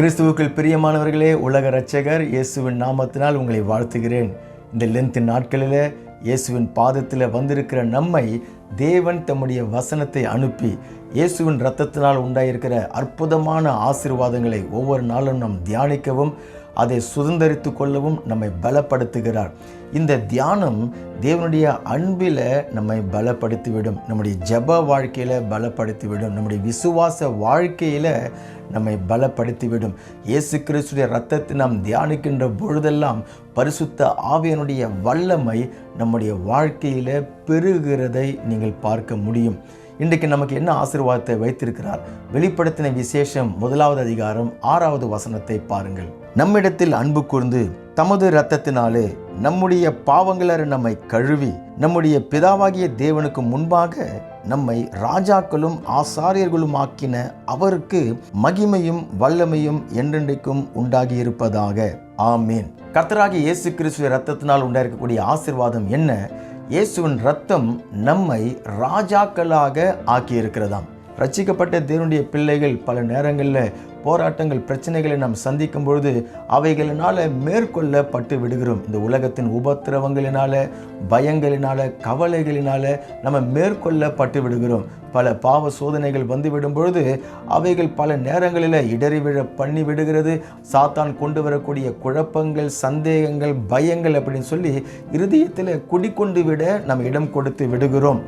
கிறிஸ்துவுக்குள் பிரியமானவர்களே உலக இரட்சகர் இயேசுவின் நாமத்தினால் உங்களை வாழ்த்துகிறேன். இந்த லென்த் நாட்களில் இயேசுவின் பாதத்தில் வந்திருக்கிற நம்மை தேவன் தம்முடைய வசனத்தை அனுப்பி இயேசுவின் இரத்தத்தினால் உண்டாயிருக்கிற அற்புதமான ஆசீர்வாதங்களை ஒவ்வொரு நாளும் நாம் தியானிக்கவும் அதை சுதந்திரித்து கொள்ளவும் நம்மை பலப்படுத்துகிறார். இந்த தியானம் தேவனுடைய அன்பில் நம்மை பலப்படுத்திவிடும். நம்முடைய ஜெப வாழ்க்கையில் பலப்படுத்திவிடும். நம்முடைய விசுவாச வாழ்க்கையில் நம்மை பலப்படுத்திவிடும். இயேசு கிறிஸ்துடைய ரத்தத்தை நாம் தியானிக்கின்ற பொழுதெல்லாம் பரிசுத்த ஆவியனுடைய வல்லமை நம்முடைய வாழ்க்கையில் பெருகிறதை நீங்கள் பார்க்க முடியும். இன்றைக்கு நமக்கு என்ன ஆசீர்வாதத்தை வைத்திருக்கிறார்? வெளிப்படுத்தின விசேஷம் முதலாவது அதிகாரம் ஆறாவது வசனத்தை பாருங்கள். நம்மிடத்தில் அன்பு கூர்ந்து தமது இரத்தத்தினாலே நம்முடைய பாவங்களர் நம்மை கழுவி நம்முடைய பிதாவாகிய தேவனுக்கு முன்பாக நம்மை ராஜாக்களும் ஆசாரியர்களும் ஆக்கின அவருக்கு மகிமையும் வல்லமையும் என்றென்றைக்கும் உண்டாகி இருப்பதாக ஆமீன். கர்த்தராகிய இயேசு கிறிஸ்துவ ரத்தத்தினால் உண்டாயிருக்கக்கூடிய ஆசிர்வாதம் என்ன? இயேசுவின் ரத்தம் நம்மை ராஜாக்களாக ஆக்கியிருக்கிறதாம். ரச்சிக்கப்பட்ட தேவனுடைய பிள்ளைகள் பல நேரங்களில் போராட்டங்கள் பிரச்சனைகளை நாம் சந்திக்கும் பொழுது அவைகளினால் மேற்கொள்ளப்பட்டு விடுகிறோம். இந்த உலகத்தின் உபத்திரவங்களினால பயங்களினால கவலைகளினால நம்ம மேற்கொள்ளப்பட்டு விடுகிறோம். பல பாவ சோதனைகள் வந்துவிடும் பொழுது அவைகள் பல நேரங்களில் இடறிவிழ பண்ணி விடுகிறது. சாத்தான் கொண்டு வரக்கூடிய குழப்பங்கள் சந்தேகங்கள் பயங்கள் அப்படின்னு சொல்லி இருதயத்தில் குடிக்கொண்டு விட நம்ம இடம் கொடுத்து விடுகிறோம்.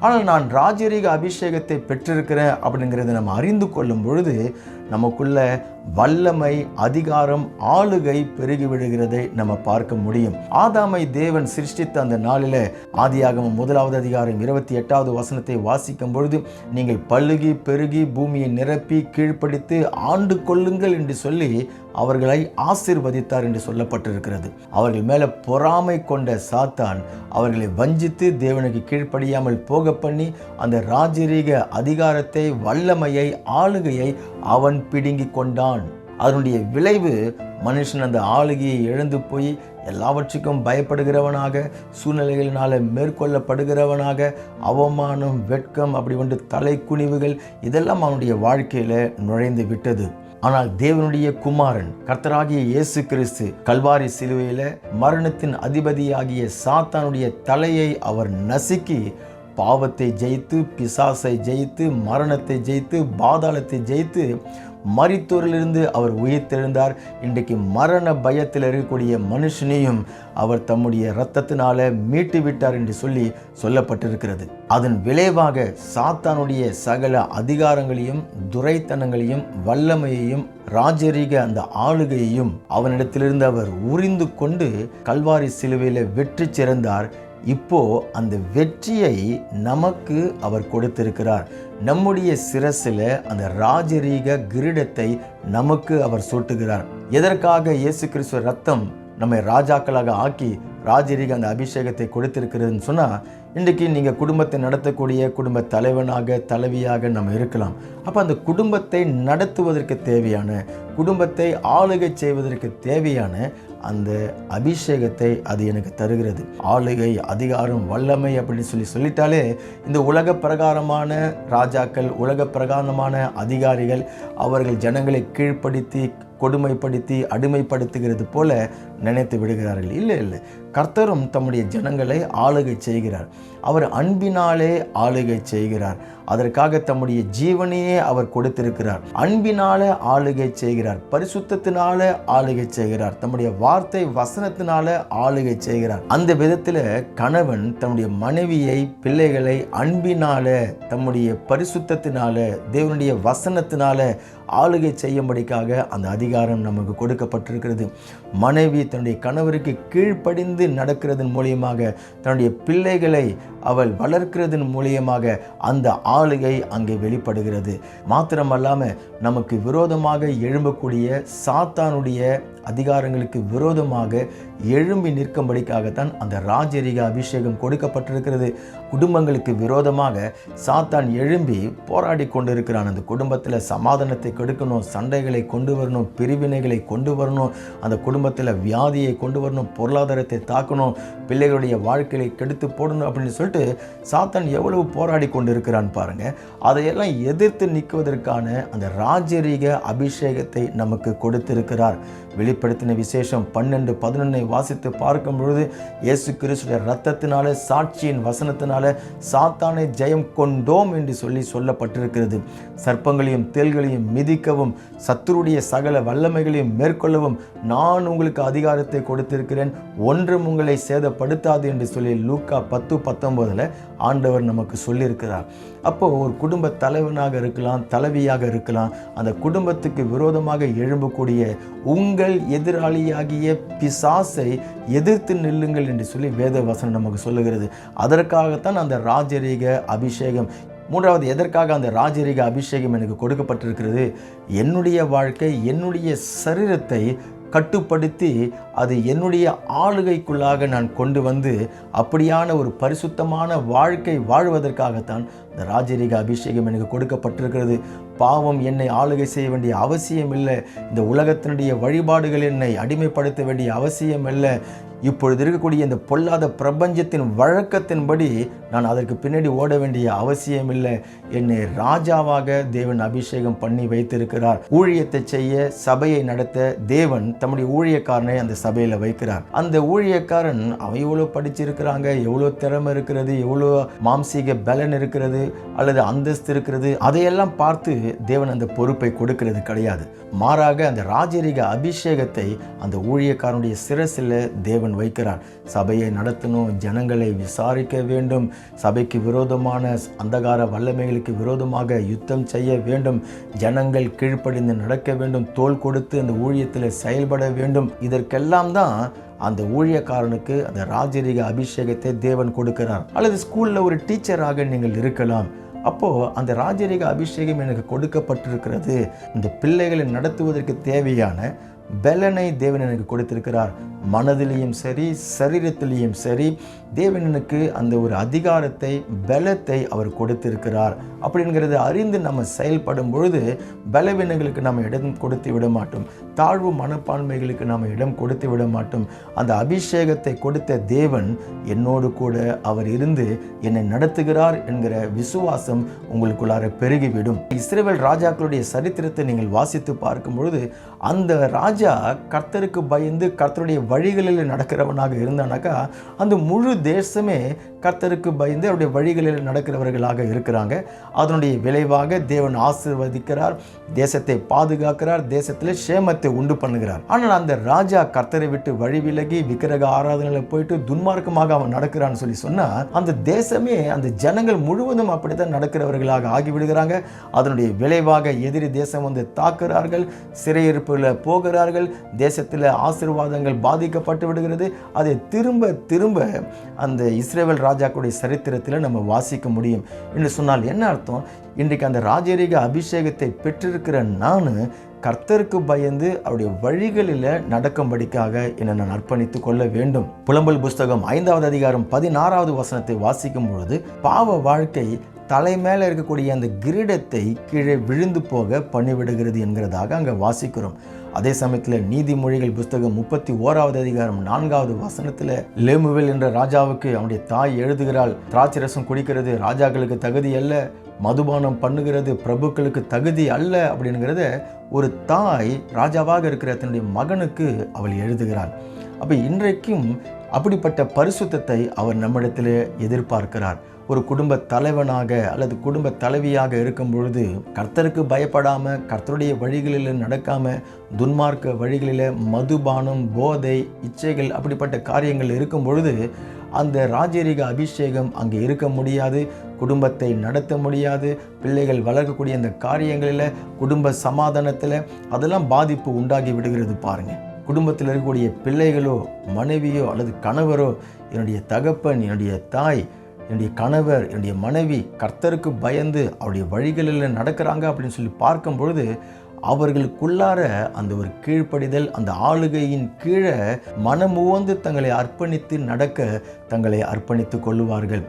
ஆனால் நான் ராஜரீக அபிஷேகத்தை பெற்றிருக்கிறேன் அப்படிங்கிறத நம்ம அறிந்து கொள்ளும் பொழுது நமக்குள்ள வல்லமை அதிகாரம் ஆளுகை பெருகி விடுகிறதை நம்ம பார்க்க முடியும். ஆதாமை தேவன் சிருஷ்டித்த அந்த நாளில் ஆதியாகம முதலாவது அதிகாரம் இருபத்தி எட்டாவது வசனத்தை வாசிக்கும் பொழுது நீங்கள் பழுகி பெருகி பூமியை நிரப்பி கீழ்ப்படுத்தி ஆண்டு கொள்ளுங்கள் என்று சொல்லி அவர்களை ஆசிர்வதித்தார் என்று சொல்லப்பட்டிருக்கிறது. அவர்கள் மேலே பொறாமை கொண்ட சாத்தான் அவர்களை வஞ்சித்து தேவனுக்கு கீழ்ப்படியாமல் போக பண்ணி அந்த ராஜரீக அதிகாரத்தை வல்லமையை ஆளுகையை அவன் பிடுங்கி கொண்டான். அதனுடைய விளைவு மனுஷன் அந்த ஆளுகையை இழந்து போய் எல்லாவற்றுக்கும் பயப்படுகிறவனாக சூழ்நிலைகளினால மேற்கொள்ளப்படுகிறவனாக அவமானம் வெட்கம் அப்படி ஒன்று தலை குனிவுகள் இதெல்லாம் அவனுடைய வாழ்க்கையில் நுழைந்து விட்டது. ஆனால் தேவனுடைய குமாரன் கர்த்தராகிய இயேசு கிறிஸ்து கல்வாரி சிலுவையில் மரணத்தின் அதிபதியாகிய சாத்தானுடைய தலையை அவர் நசுக்கி பாவத்தை ஜெயித்து பிசாசை ஜெயித்து மரணத்தை ஜெயித்து பாதாளத்தை ஜெயித்து மரித்தோரிலிருந்து அவர் உயிர்த்தெழுந்தார். இன்றைக்கு மரண பயத்தில் இருக்கக்கூடிய மனுஷனையும் அவர் தம்முடைய இரத்தத்தினால மீட்டு விட்டார் என்று சொல்லி சொல்லப்பட்டிருக்கிறது. அதன் விளைவாக சாத்தானுடைய சகல அதிகாரங்களையும் துரைத்தனங்களையும் வல்லமையையும் ராஜரீக அந்த ஆளுகையையும் அவனிடத்திலிருந்து அவர் உறிந்து கொண்டு கல்வாரி சிலுவையில் வெற்றி சிறந்தார். இப்போ அந்த வெற்றியை நமக்கு அவர் கொடுத்திருக்கிறார். நம்முடைய சிரசில் அந்த ராஜரீக கிரீடத்தை நமக்கு அவர் சூட்டுகிறார். எதற்காக இயேசு கிறிஸ்துவ ரத்தம் நம்மை ராஜாக்களாக ஆக்கி ராஜரீக அந்த அபிஷேகத்தை கொடுத்திருக்கிறதுன்னு சொன்னால் இன்றைக்கி நீங்கள் குடும்பத்தை நடத்தக்கூடிய குடும்ப தலைவனாக தலைவியாக நம்ம இருக்கலாம். அப்போ அந்த குடும்பத்தை நடத்துவதற்கு தேவையான குடும்பத்தை ஆளுகை செய்வதற்கு தேவையான அந்த அபிஷேகத்தை அது எனக்கு தருகிறது. ஆளுகை அதிகாரம் வல்லமை அப்படின்னு சொல்லி சொல்லிட்டாலே இந்த உலக பிரகாரமான ராஜாக்கள் உலக பிரகாரமான அதிகாரிகள் அவர்கள் ஜனங்களை கீழ்ப்படுத்தி கொடுமைப்படுத்தி அடிமைப்படுத்துகிறது போல நினைத்து விடுகிறார்கள். இல்லை இல்லை. கர்த்தரும் தம்முடைய ஜனங்களை ஆளுகை செய்கிறார். அவர் அன்பினாலே ஆளுகை செய்கிறார். அதற்காக தம்முடைய ஜீவனையே அவர் கொடுத்திருக்கிறார். அன்பினாலே ஆளுகை செய்கிறார். பரிசுத்தத்தினால ஆளுகை செய்கிறார். தம்முடைய வார்த்தை வசனத்தினால ஆளுகை செய்கிறார். அந்த விதத்தில் கணவன் தன்னுடைய மனைவியை பிள்ளைகளை அன்பினால தம்முடைய பரிசுத்தத்தினால தேவனுடைய வசனத்தினால ஆளுகை செய்யும்படிக்காக அந்த அதிகாரம் நமக்கு கொடுக்கப்பட்டிருக்கிறது. மனைவி தன்னுடைய கணவருக்கு கீழ்ப்படிந்து நடக்கிறதன் மூலியமாக தன்னுடைய பிள்ளைகளை அவள் வளர்க்கிறதன் மூலியமாக அந்த ஆளுகை அங்கே வெளிப்படுகிறது. மாத்திரமல்லாமல் நமக்கு விரோதமாக எழும்பக்கூடிய சாத்தானுடைய அதிகாரங்களுக்கு விரோதமாக எழும்பி நிற்கும்படிக்காகத்தான் அந்த ராஜரீக அபிஷேகம் கொடுக்கப்பட்டிருக்கிறது. குடும்பங்களுக்கு விரோதமாக சாத்தான் எழும்பி போராடி கொண்டிருக்கிறான். அந்த குடும்பத்தில் சமாதானத்தை கெடுக்கணும் சண்டைகளை கொண்டு வரணும் பிரிவினைகளை கொண்டு வரணும் அந்த குடும்பத்தில் வியாதியை கொண்டு வரணும் பொருளாதாரத்தை தாக்கணும் பிள்ளைகளுடைய வாழ்க்கையை கெடுத்து போடணும் அப்படின்னு சொல்லிட்டு சாத்தான் எவ்வளவு போராடி கொண்டிருக்கிறான் பாருங்க. அதையெல்லாம் எதிர்த்து நிற்குவதற்கான அந்த ராஜரீக அபிஷேகத்தை நமக்கு கொடுத்திருக்கிறார். வெளிப்படுத்தின விசேஷம் பன்னெண்டு பதினொன்னை வாசித்து பார்க்கும் பொழுது இயேசு கிறிஸ்துடைய ரத்தத்தினால சாட்சியின் வசனத்தினால சாத்தானை ஜெயம் கொண்டோம் என்று சொல்லி சொல்லப்பட்டிருக்கிறது. சர்ப்பங்களையும் தேள்களையும் மிதிக்கவும் சத்துருடைய சகல வல்லமைகளையும் மேற்கொள்ளவும் நான் உங்களுக்கு அதிகாரத்தை கொடுத்திருக்கிறேன். ஒன்றும் உங்களை சேதப்படுத்தாது என்று சொல்லி லூக்கா பத்து பத்தொன்பதுல ஆண்டவர் நமக்கு சொல்லியிருக்கிறார். அப்போ ஒரு குடும்ப தலைவனாக இருக்கலாம் தலைவியாக இருக்கலாம் அந்த குடும்பத்துக்கு விரோதமாக எழும்பக்கூடிய உங்கள் எதிராளியாகிய பிசாசை எதிர்த்து நில்லுங்கள் என்று சொல்லி வேத வசனம் நமக்கு சொல்லுகிறது. அதற்காகத்தான் அந்த ராஜரீக அபிஷேகம் மூன்றாவது எதற்காக அந்த ராஜரீக அபிஷேகம் எனக்கு கொடுக்கப்பட்டிருக்கிறது? என்னுடைய வாழ்க்கை என்னுடைய சரீரத்தை கட்டுப்படுத்தி அது என்னுடைய ஆளுகைக்குள்ளாக நான் கொண்டு வந்து அப்படியான ஒரு பரிசுத்தமான வாழ்க்கை வாழ்வதற்காகத்தான் இந்த ராஜரீக அபிஷேகம் எனக்கு கொடுக்கப்பட்டிருக்கிறது. பாவம் என்னை ஆளுகை செய்ய வேண்டிய அவசியம் இல்லை இந்த உலகத்தினுடைய வழிபாடுகள் என்னை அடிமைப்படுத்த வேண்டிய அவசியம் இல்லை இப்பொழுது இருக்கக்கூடிய இந்த பொல்லாத பிரபஞ்சத்தின் வழக்கத்தின்படி நான் அதற்கு பின்னாடி ஓட வேண்டிய அவசியம் இல்லை என்னை ராஜாவாக தேவன் அபிஷேகம் பண்ணி வைத்திருக்கிறார். ஊழியத்தை செய்ய சபையை நடத்த தேவன் தம்முடைய ஊழியக்காரனை அந்த சபையில் வைக்கிறார். அந்த ஊழியக்காரன் அவன் எவ்வளோ படிச்சிருக்கிறாங்க? எவ்வளோ திறமை இருக்கிறது? எவ்வளோ மாம்சீக பலன் இருக்கிறது? அல்லது அந்தஸ்து இருக்கிறது அதையெல்லாம் பார்த்து தேவன் அந்த பொறுப்பை கொடுக்கிறது கிடையாது. மாறாக அந்த ராஜரீக அபிஷேகத்தை அந்த ஊழியக்காரனுடைய சிரசில் தேவன் வைக்கிறார். சபையை நடத்தணும் ஜனங்களை விசாரிக்க வேண்டும் சபைக்கு விரோதமான அந்தகார வல்லமைகளுக்கு விரோதமாக யுத்தம் செய்ய வேண்டும் ஜனங்கள் கீழ்ப்படிந்து நடக்க வேண்டும் தோல் கொடுத்து அந்த ஊழியத்தில் செயல்பட வேண்டும். இதற்கெல்லாம் தான் அந்த ஊழியக்காரனுக்கு அந்த ராஜரீக அபிஷேகத்தை தேவன் கொடுக்கிறார். அல்லது ஸ்கூலில் ஒரு டீச்சராக நீங்கள் இருக்கலாம். அப்போ அந்த ராஜரீக அபிஷேகம் எனக்கு கொடுக்கப்பட்டிருக்கிறது. இந்த பிள்ளைகளை நடத்துவதற்கு தேவையான பலனை தேவன் எனக்கு கொடுத்திருக்கிறார். மனதிலையும் சரி சரீரத்திலையும் சரி தேவனனுக்கு அந்த ஒரு அதிகாரத்தை பலத்தை அவர் கொடுத்திருக்கிறார். அப்படிங்கிறத அறிந்து நம்ம செயல்படும் பொழுது பலவீனங்களுக்கு நம்ம இடம் கொடுத்து விட மாட்டோம். தாழ்வு மனப்பான்மைகளுக்கு நாம் இடம் கொடுத்து விட மாட்டோம். அந்த அபிஷேகத்தை கொடுத்த தேவன் என்னோடு கூட அவர் இருந்து என்னை நடத்துகிறார் என்கிற விசுவாசம் உங்களுக்குள்ளார பெருகிவிடும். இஸ்ரேல் ராஜாக்களுடைய சரித்திரத்தை நீங்கள் வாசித்து பார்க்கும் பொழுது அந்த ராஜ கர்த்தருக்கு பயந்து கர்த்தருடைய வழிகளில் நடக்கிறவனாக இருந்தானாக்கா அந்த முழு தேசமே கர்த்தருக்கு பயந்து அவருடைய வழிகளில் நடக்கிறவர்களாக இருக்கிறாங்க. அதனுடைய விளைவாக தேவன் ஆசிர்வதிக்கிறார் தேசத்தை பாதுகாக்கிறார் தேசத்தில் சேமத்தை உண்டு பண்ணுகிறார். ஆனால் அந்த ராஜா கர்த்தரை விட்டு வழி விலகி விக்கிரக ஆராதனையில் போயிட்டு துன்மார்க்கமாக அவன் நடக்கிறான்னு சொல்லி சொன்னா அந்த தேசமே அந்த ஜனங்கள் முழுவதும் அப்படித்தான் நடக்கிறவர்களாக ஆகிவிடுகிறாங்க. அதனுடைய விளைவாக எதிரி தேசம் வந்து தாக்குறார்கள் சிறையிருப்பில் போகிறார்கள் தேசத்தில் ஆசீர்வாதங்கள் பாதிக்கப்பட்டு விடுகிறது. அதை திரும்ப திரும்ப அந்த இஸ்ரேல் ராஜாக்களுடைய சரித்திரத்தில் நம்ம வாசிக்க முடியும். என்று சொன்னால் என்ன அர்த்தம்? இன்றைக்கு அந்த ராஜரீக அபிஷேகத்தை பெற்றிருக்கிற நான் கர்த்தருக்கு பயந்து அவருடைய வழிகளில் நடக்கும்படிக்காக என்னை நான் அர்ப்பணித்துக் கொள்ள வேண்டும். புலம்பல் புஸ்தகம் ஐந்தாவது அதிகாரம் பதினாறாவது வசனத்தை வாசிக்கும் பொழுது பாவ வாழ்க்கை தலை மேலே இருக்கக்கூடிய அந்த கிரீடத்தை கீழே விழுந்து போக பண்ணிவிடுகிறது என்கிறதாக அங்கே வாசிக்கிறோம். அதே சமயத்தில் நீதிமொழிகள் புஸ்தகம் முப்பத்தி ஓராவது அதிகாரம் நான்காவது வசனத்தில் லேமுவேல் என்ற ராஜாவுக்கு அவனுடைய தாய் எழுதுகிறாள். திராட்சை ரசம் குடிக்கிறது ராஜாக்களுக்கு தகுதி அல்ல. மதுபானம் பண்ணுகிறது பிரபுக்களுக்கு தகுதி அல்ல. அப்படிங்கிறத ஒரு தாய் ராஜாவாக இருக்கிற தன்னுடைய மகனுக்கு அவள் எழுதுகிறாள். அப்போ இன்றைக்கும் அப்படிப்பட்ட பரிசுத்தத்தை அவர் நம்மிடத்தில் எதிர்பார்க்கிறார். ஒரு குடும்ப தலைவனாக அல்லது குடும்ப தலைவியாக இருக்கும் பொழுது கர்த்தருக்கு பயப்படாமல் கர்த்தருடைய வழிகளில் நடக்காமல் துன்மார்க்க வழிகளில் மதுபானம் போதை இச்சைகள் அப்படிப்பட்ட காரியங்கள் இருக்கும் பொழுது அந்த ராஜரீக அபிஷேகம் அங்கே இருக்க முடியாது குடும்பத்தை நடத்த முடியாது பிள்ளைகள் வளர்க்கக்கூடிய அந்த காரியங்களில் குடும்ப சமாதானத்தில் அதெல்லாம் பாதிப்பு உண்டாகி விடுகிறது பாருங்கள் குடும்பத்தில் இருக்கக்கூடிய பிள்ளைகளோ மனைவியோ அல்லது கணவரோ என்னுடைய தகப்பன் என்னுடைய தாய் என்னுடைய கணவர் என்னுடைய மனைவி கர்த்தருக்கு பயந்து அவருடைய வழிகளில் நடக்கிறாங்க அப்படின்னு சொல்லி பார்க்கும் பொழுது அவர்களுக்குள்ளார அந்த ஒரு கீழ்ப்படிதல் அந்த ஆளுகையின் கீழே மனமுவந்து தங்களை அர்ப்பணித்து நடக்க தங்களை அர்ப்பணித்துக் கொள்ளுவார்கள்.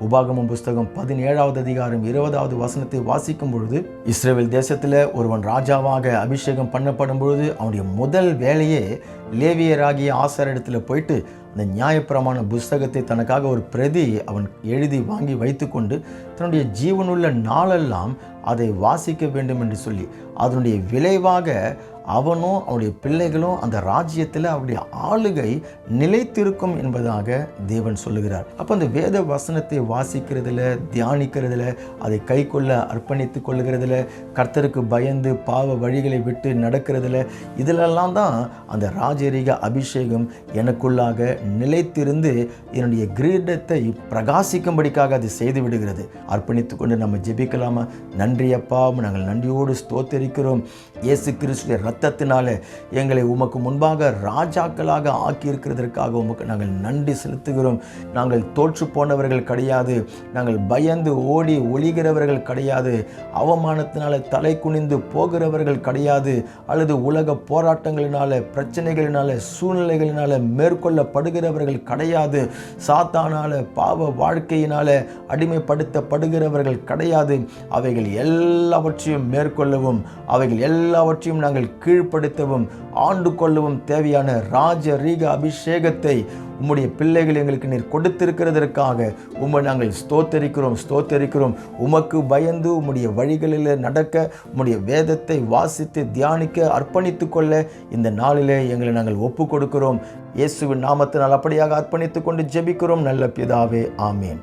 உபாகமம் புஸ்தகம் பதினேழாவது அதிகாரம் இருபதாவது வசனத்தை வாசிக்கும் பொழுது இஸ்ரேல் தேசத்தில் ஒருவன் ராஜாவாக அபிஷேகம் பண்ணப்படும் பொழுது அவனுடைய முதல் வேலையே லேவியராகிய ஆசாரிடத்தில் போயிட்டு அந்த நியாயப்பிரமாண புஸ்தகத்தை தனக்காக ஒரு பிரதி அவன் எழுதி வாங்கி வைத்துக்கொண்டு தன்னுடைய ஜீவனுள்ள நாளெல்லாம் அதை வாசிக்க வேண்டும் என்று சொல்லி அதனுடைய விளைவாக அவனும் அவனுடைய பிள்ளைகளும் அந்த ராஜ்யத்தில் அவருடைய ஆளுகை நிலைத்திருக்கும் என்பதாக தேவன் சொல்லுகிறார். அப்போ அந்த வேத வசனத்தை வாசிக்கிறதுல தியானிக்கிறதுல அதை கை கொள்ள அர்ப்பணித்து கொள்ளுகிறதுல கர்த்தருக்கு பயந்து பாவ வழிகளை விட்டு நடக்கிறதுல இதிலெல்லாம் தான் அந்த ராஜரீக அபிஷேகம் எனக்குள்ளாக நிலைத்திருந்து என்னுடைய கிரீடத்தை பிரகாசிக்கும்படிக்காக அது செய்து விடுகிறது. அர்ப்பணித்து கொண்டு நம்ம ஜெபிக்கலாமா? நன்றி அப்பா நாங்கள் நன்றியோடு ஸ்தோத்தரிக்கிறோம். இயேசு கிறிஸ்துடைய ரத்தத்தினால எங்களை உமக்கு முன்பாக ராஜாக்களாக ஆக்கியிருக்கிறதற்காக உமக்கு நாங்கள் நன்றி செலுத்துகிறோம். நாங்கள் தோற்று போனவர்கள் கிடையாது. நாங்கள் பயந்து ஓடி ஒளிகிறவர்கள் கிடையாது. அவமானத்தினால தலை குனிந்து போகிறவர்கள் கிடையாது. அல்லது உலக போராட்டங்களினால பிரச்சனைகளினால சூழ்நிலைகளினால மேற்கொள்ளப்படுகிறவர்கள் கிடையாது. சாத்தானால பாவ வாழ்க்கையினால அடிமைப்படுத்தப்படுகிறவர்கள் கிடையாது. அவைகள் எல்லாவற்றையும் மேற்கொள்ளவும் அவைகள் எல்லாவற்றையும் நாங்கள் கீழ்ப்படுத்தவும் ஆண்டு கொள்ளவும் தேவையான ராஜ ரீக அபிஷேகத்தை உம்முடைய பிள்ளைகள் எங்களுக்கு நீர் கொடுத்திருக்கிறதற்காக உம்மை நாங்கள் ஸ்தோத்தரிக்கிறோம் ஸ்தோத்தரிக்கிறோம். உமக்கு பயந்து உம்முடைய வழிகளில் நடக்க உம்முடைய வேதத்தை வாசித்து தியானிக்க அர்ப்பணித்து கொள்ள இந்த நாளிலே எங்களை நாங்கள் ஒப்பு கொடுக்கிறோம் இயேசுவின் நாமத்தினால் அப்படியாக அர்ப்பணித்து கொண்டு ஜெபிக்கிறோம். நல்ல பிதாவே ஆமேன்.